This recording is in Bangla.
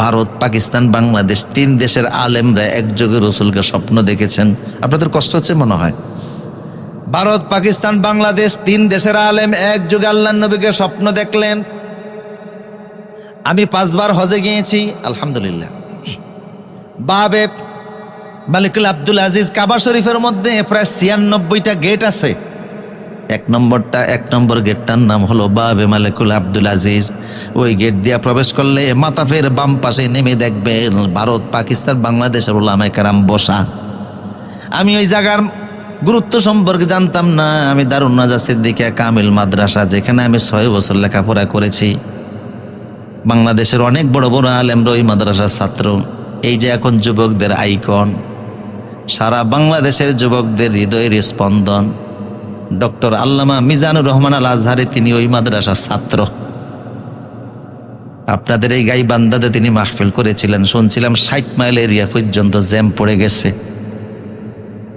ভারত, পাকিস্তান, বাংলাদেশ, তিন দেশের আলেমরা একযোগে রসুলকে স্বপ্ন দেখেছেন। আপনাদের কষ্ট হচ্ছে মনে হয়? ভারত, পাকিস্তান, বাংলাদেশ, তিন দেশের আলেম একযোগে আল্লাহ নবীকে স্বপ্ন দেখলেন। আমি পাঁচবার হজে গিয়েছি, আলহামদুলিল্লাহ। বাবে মালিকুল আব্দুল আজিজ কাবা শরীফের মধ্যে প্রায় ছিয়ানব্বইটা গেট আছে। এক নম্বরটা, এক নম্বর গেটটার নাম হলো বাবে মালিকুল আব্দুল আজিজ। ওই গেট দিয়া প্রবেশ করলে মাতাফের বাম পাশে নেমে দেখবেন ভারত, পাকিস্তান, বাংলাদেশের ওলামায় কারাম বসা। আমি ওই জায়গার গুরুত্ব সম্পর্কে জানতাম না। আমি দারুণ নাজা সিদ্দিকা কামিল মাদ্রাসা, যেখানে আমি ছয় বছর লেখাপড়া করেছি। বাংলাদেশের অনেক বড় বড় আলেমরা ওই মাদ্রাসার ছাত্র। এই যে এখন যুবকদের আইকন, সারা বাংলাদেশের যুবকদের হৃদয়ের স্পন্দন। ডক্টর আল্লামা মিজানুর রহমান আল আজহারে তিনি ওই মাদ্রাসার ছাত্র। আপনাদের এই গাই বান্দাদে তিনি মাহফিল করেছিলেন। শুনছিলাম ষাট মাইল এরিয়া পর্যন্ত জ্যাম পড়ে গেছে।